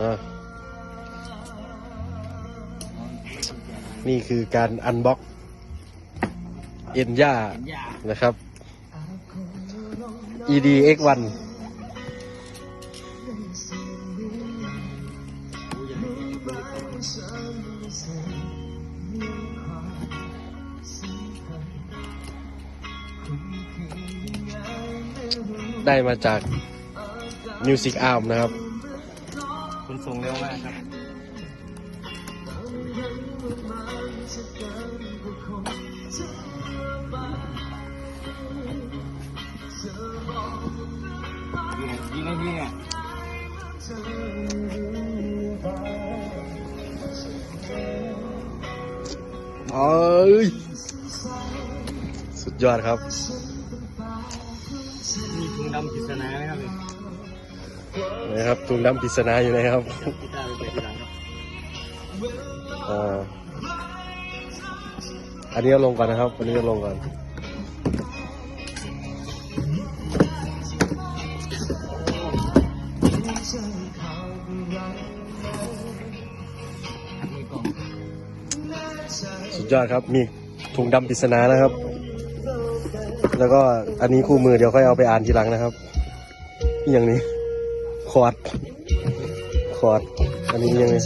อะนี่คือการอันบ็อกเอ็นย่าเห็นยานะครับ EDX1 ได้มาจาก Music Arm นะครับคุณ ส่งเร็วมากครับยิงไงยิงไงเอ้ยสุดยอดครับ มีถุงดำปริศนาไหมครับ นะครับตุงดำปริศนาอยู่นะครับอ่าอันนี้ลงก่อนนะครับ อันนี้ลงก่อนสุดยอดครับ มีถุงดำปริศนานะครับ แล้วก็อันนี้คู่มือเดี๋ยวค่อยเอาไปอ่านทีหลังนะครับ อย่างนี้ คอร์ดคอร์ดอันนี้ยังไง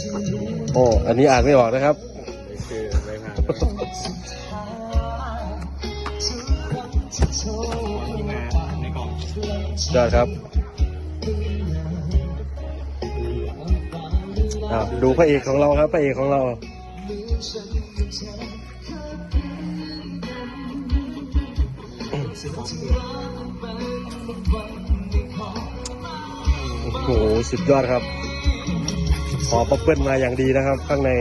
โอ้อันนี้อ่านไม่ออกนะครับคือใบผ่านที่มาในกล่องสุดยอดครับอะดูพระเอกของเราครับพระเอกของเราโอ้โหสุดยอดครับ ขอประเปิ้ลมาอย่างดีนะครับ ข้างใน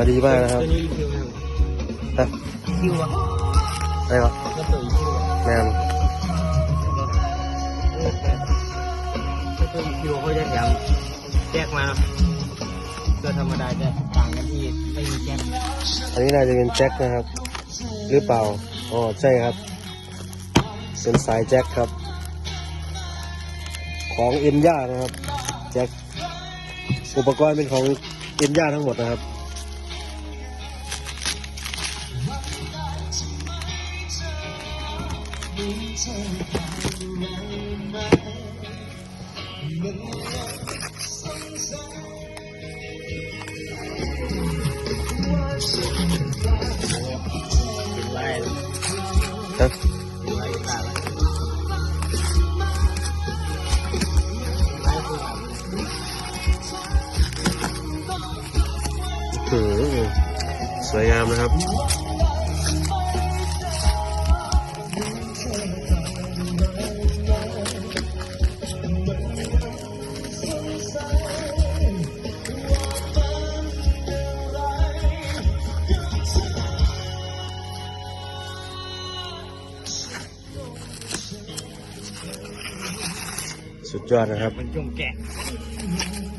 มาดีมากนะครับตัวนี้คิวไหมฮะคิวอะอะไรครับก็ตัวอีคิวอะแมนก็ตัวอีคิวเขาจะแถมแยกมาตัวธรรมดาจะต่างกันที่ไม่มีแจ็คอันนี้น่าจะเป็นแจ็คนะครับ หรือเปล่าอ๋อใช่ครับเป็นสายแจ็คครับ ของเอ็นย่านะครับแจ็คอุปกรณ์เป็นของเอ็นย่าทั้งหมดนะครับ อืมสวยงามนะครับ สุดยอดนะครับ มันจงแกะ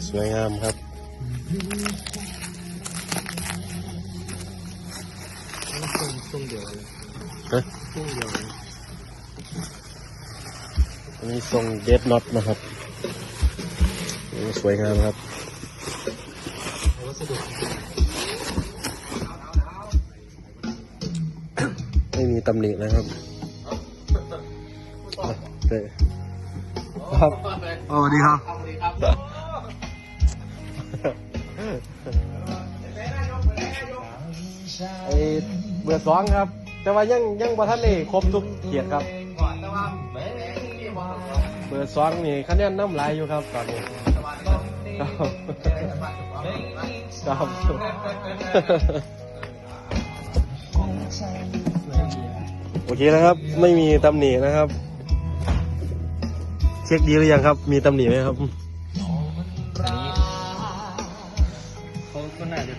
สวยงามครับตรงตรงเดียวเลยฮะตรงเดียวเลยอันนี้ทรงเดดน็อตนะครับโอ้สวยงามครับวัสดุไม่มีตำหนินะครับอะเตะ ครับสวัสดีครับไอเบอร์สองครับ แต่ว่ายังยังบ่ทันได้ครบทุกเขียดครับเบอร์สองนี่คะแนนน้ำลายอยู่ครับตอนนี้ครับครับโอเคนะครับ ไม่มีตำหนินะครับเช็คดีหรือยังครับ มีตำหนิไหมครับอันนี้เขาก็น่าจะ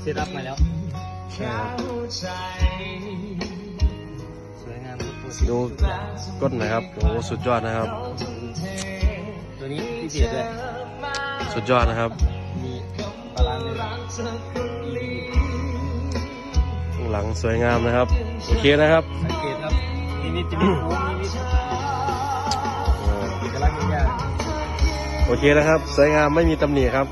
เซตอัพมาแล้วสวยงามทุกตัวดูก้นหนะครับโอ้โหสุดยอดนะครับ ตัวนี้พิเศษด้วยสุดยอดนะครับมีปลาลานเลยข้างหลังสวยงามนะครับ โอเคนะครับสังเกตครับนี่นี่จะมีโค้งนี่ โอเคนะครับ สวยงามไม่มีตำหนิครับ